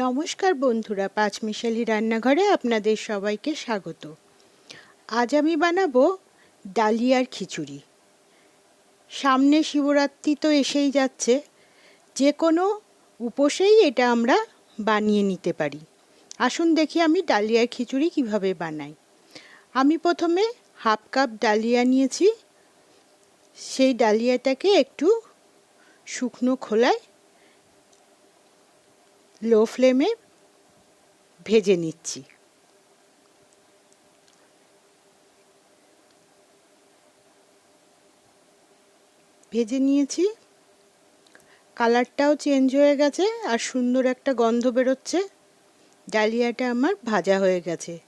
নমস্কার বন্ধুরা, পাঁচমিশালি রান্নাঘরে আপনাদের সবাইকে স্বাগত। আজ আমি বানাবো ডালিয়ার খিচুড়ি। সামনে শিবরাত্রি তো এসেই যাচ্ছে, যে কোনো উপসেই এটা আমরা বানিয়ে নিতে পারি। আসুন দেখি আমি ডালিয়ার খিচুড়ি কীভাবে বানাই। আমি প্রথমে হাফ কাপ ডালিয়া নিয়েছি, সেই ডালিয়াটাকে একটু শুকনো খোলায় লো ফ্লেমে ভেজে নিচ্ছি। ভেজে নিয়েছি। কালারটাও চেঞ্জ হয়ে গেছে আর সুন্দর একটা গন্ধ বেরোচ্ছে। ডালিয়াটা আমার ভাজা হয়ে গেছে।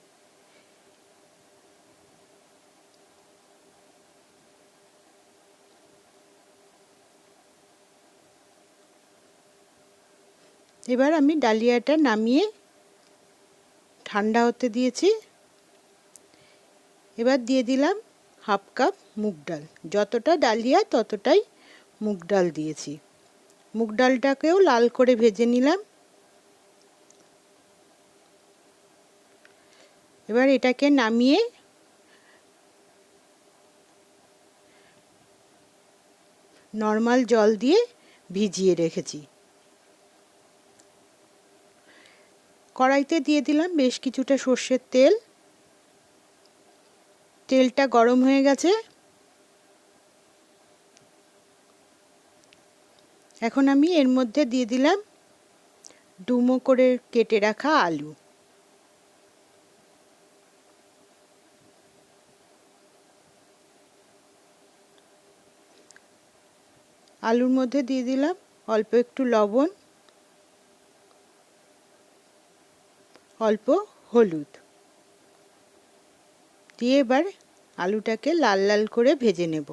এবার আমি ডালিয়াটা নামিয়ে ঠান্ডা হতে দিয়েছি। এবার দিয়ে দিলাম হাফ কাপ মুগ ডাল। যতটা ডালিয়া, ততটাই মুগ ডাল দিয়েছি। মুগ ডালটাকেও লাল করে ভেজে নিলাম। এবার এটাকে নামিয়ে নর্মাল জল দিয়ে ভিজিয়ে রেখেছি। কড়াইতে দিয়ে দিলাম বেশ কিছুটা সর্ষের তেল। তেলটা গরম হয়ে গেছে। এখন আমি এর মধ্যে দিয়ে দিলাম ডুমো করে কেটে রাখা আলু। আলুর মধ্যে দিয়ে দিলাম অল্প একটু লবণ। অল্প হলুদ। দিয়ে এবার আলুটাকে লাল লাল করে ভেজে নেব।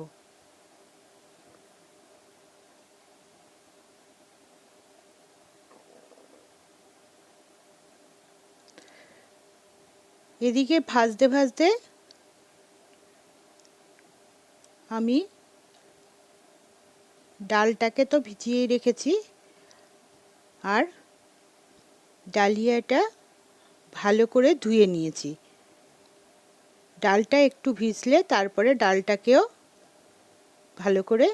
এদিকে ভাজতে ভাজতে আমি ডালটাকে তো ভিজিয়েই রেখেছি। আর ডালিয়াটা ভালো করে ধুয়ে নিয়েছি। ডালটা একটু ভিজলে তারপরে ডালটাকেও ভালো করে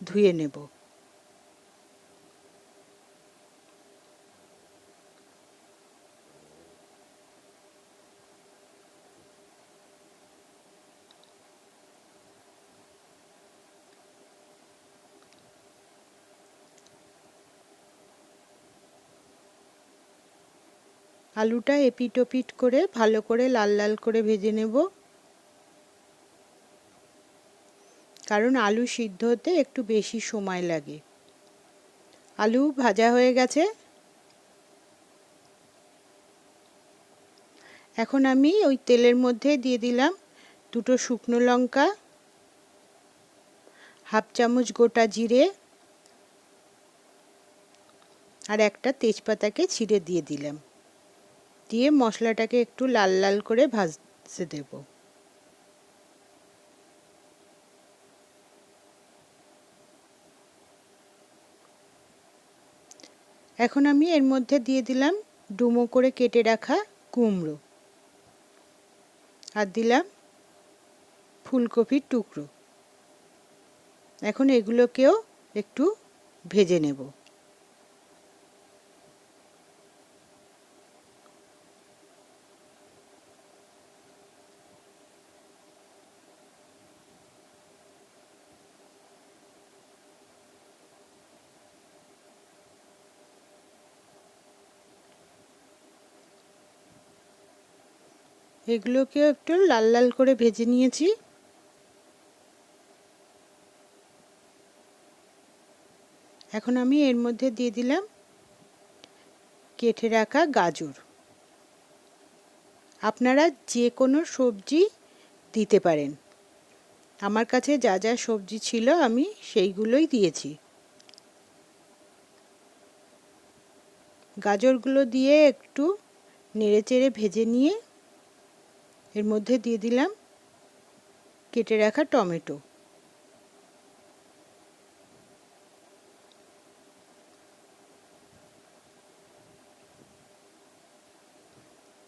ধুয়ে নেব। আলুটা এপিট ওপিট করে ভালো করে লাল লাল করে ভেজে নেব। কারণ আলু সিদ্ধ হতে একটু বেশি সময় লাগে। আলু ভাজা হয়ে গেছে। এখন আমি ওই তেলের মধ্যে দিয়ে দিলাম দুটো শুকনো লঙ্কা, হাফ চামচ গোটা জিরে আর একটা তেজপাতাকে ছিঁড়ে দিয়ে দিলাম। দিয়ে মশলাটাকে একটু লাল লাল করে ভাজতে দেব। এখন আমি এর মধ্যে দিয়ে দিলাম ডুমো করে কেটে রাখা কুমড়ো আর দিলাম ফুলকপির টুকরো। এখন এগুলোকেও একটু ভেজে নেব। এগুলোকেও একটু লাল লাল করে ভেজে নিয়েছি। এখন আমি এর মধ্যে দিয়ে দিলাম কেটে রাখা গাজর। আপনারা যে কোনো সবজি দিতে পারেন। আমার কাছে যা যা সবজি ছিল আমি সেইগুলোই দিয়েছি। গাজরগুলো দিয়ে একটু নেড়েচেড়ে ভেজে নিয়ে এর মধ্যে দিয়ে দিলাম কেটে রাখা টমেটো।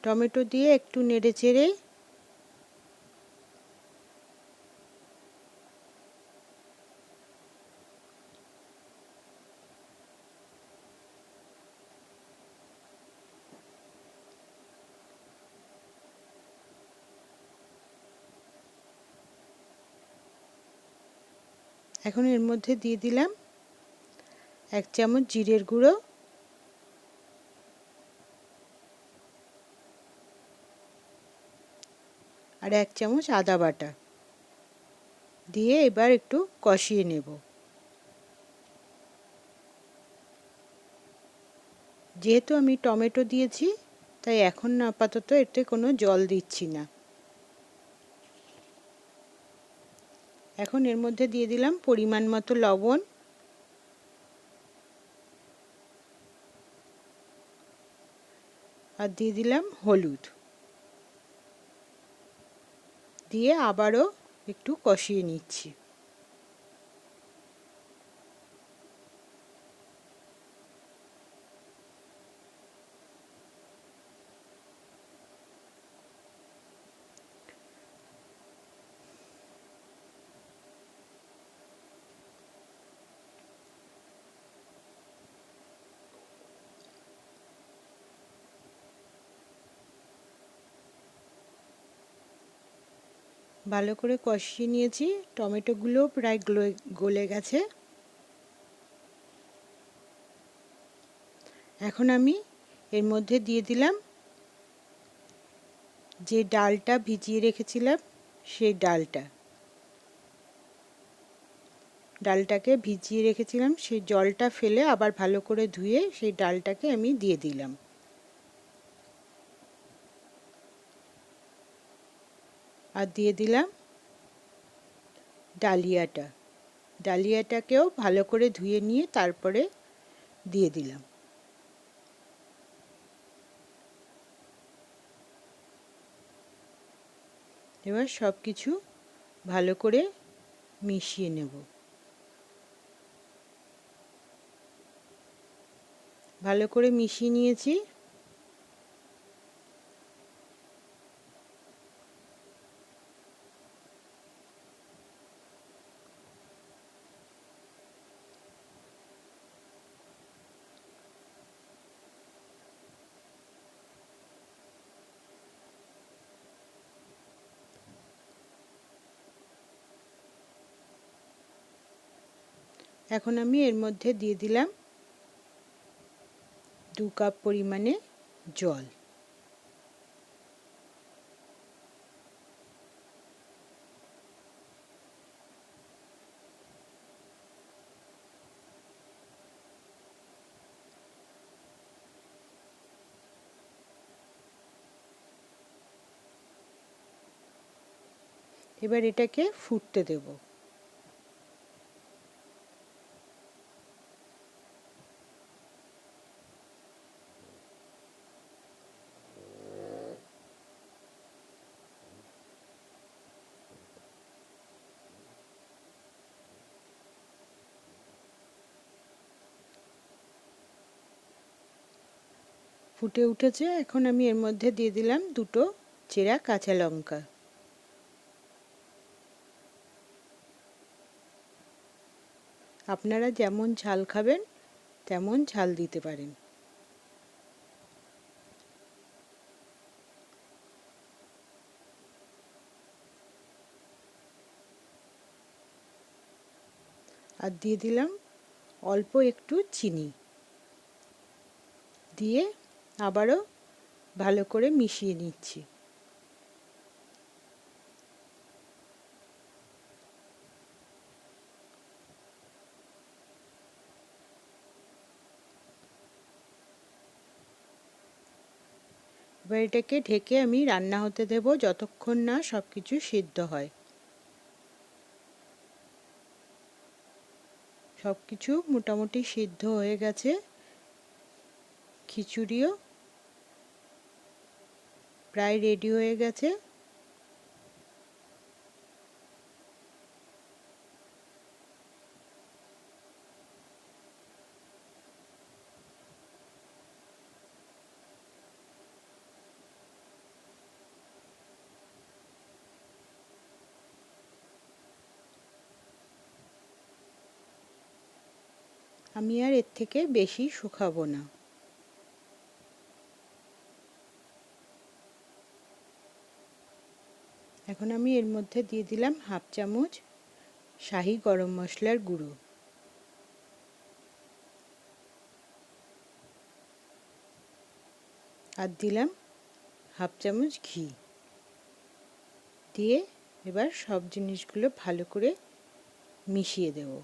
টমেটো দিয়ে একটু নেড়ে চেড়ে এখন এর মধ্যে দিয়ে দিলাম এক চামচ জিরের গুঁড়ো। আর এক চামচ আদা বাটা। দিয়ে এবার একটু কষিয়ে নেব। যেহেতু আমি টমেটো দিয়েছি, তাই এখন আপাতত এতে কোনো জল দিচ্ছি না। এখন এর মধ্যে দিয়ে দিলাম পরিমাণ মতো লবণ। আর দিয়ে দিলাম হলুদ। দিয়ে আবারও একটু কষিয়ে নিচ্ছি। ভালো করে কষিয়ে নিয়েছি। টমেটোগুলো প্রায় গলে গেছে। এখন আমি এর মধ্যে দিয়ে দিলাম যে ডালটা ভিজিয়ে রেখেছিলাম, সেই ডালটা। ডালটাকে ভিজিয়ে রেখেছিলাম, সেই জলটা ফেলে আবার ভালো করে ধুয়ে সেই ডালটাকে আমি দিয়ে দিলাম। আর দিয়ে দিলাম ডালিয়াটা। ডালিয়াটাকেও ভালো করে ধুয়ে নিয়ে তারপরে দিয়ে দিলাম। এবার সব কিছু ভালো করে মিশিয়ে নেব। ভালো করে মিশিয়ে নিয়েছি। এখন আমি এর মধ্যে দিয়ে দিলাম দু কাপ পরিমাণে জল। এবার এটাকে ফুটতে দেবো। ফুটে উঠেছে। এখন আমি এর মধ্যে দিয়ে দিলাম দুটো চেরা কাঁচা লঙ্কা। আপনারা যেমন ঝাল খাবেন, তেমন ঝাল দিতে পারেন। আর দিয়ে দিলাম অল্প একটু চিনি। দিয়ে আবারও ভালো করে মিশিয়ে নিচ্ছি। এবার এটাকে ঢেকে আমি রান্না হতে দেব যতক্ষণ না সব কিছু সিদ্ধ হয়। সব কিছু মোটামুটি সিদ্ধ হয়ে গেছে। খিচুড়িও প্রায় রেডি হয়ে গেছে। আমি আর এর থেকে বেশি শুকাবো না। এখন আমি এর মধ্যে দিয়ে দিলাম হাফ চামচ শাহি গরম মশলার গুঁড়ো। আর দিলাম হাফ চামচ ঘি। দিয়ে এবার সব জিনিসগুলো ভালো করে মিশিয়ে দেবো।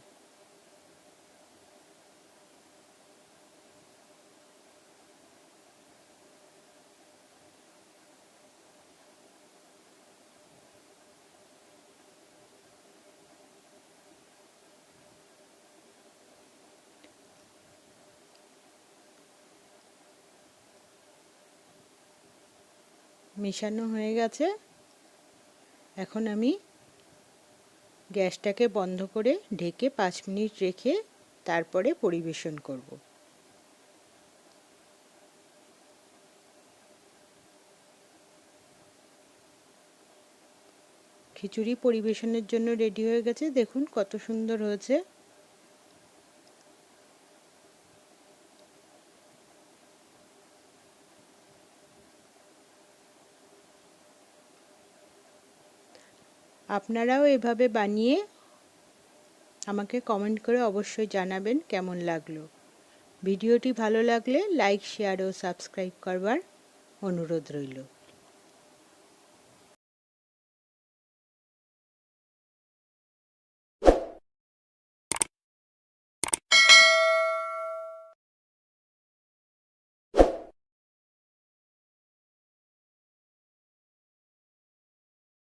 মেশানো হয়ে গেছে। এখন আমি গ্যাসটাকে বন্ধ করে ঢেকে পাঁচ মিনিট রেখে তারপরে পরিবেশন করব। খিচুড়ি পরিবেশনের জন্য রেডি হয়ে গেছে। দেখুন কত সুন্দর হয়েছে। আপনারাও এভাবে বানিয়ে আমাকে কমেন্ট করে অবশ্যই জানাবেন কেমন লাগল। ভিডিওটি ভালো লাগলে লাইক শেয়ার ও সাবস্ক্রাইব করবার অনুরোধ রইল।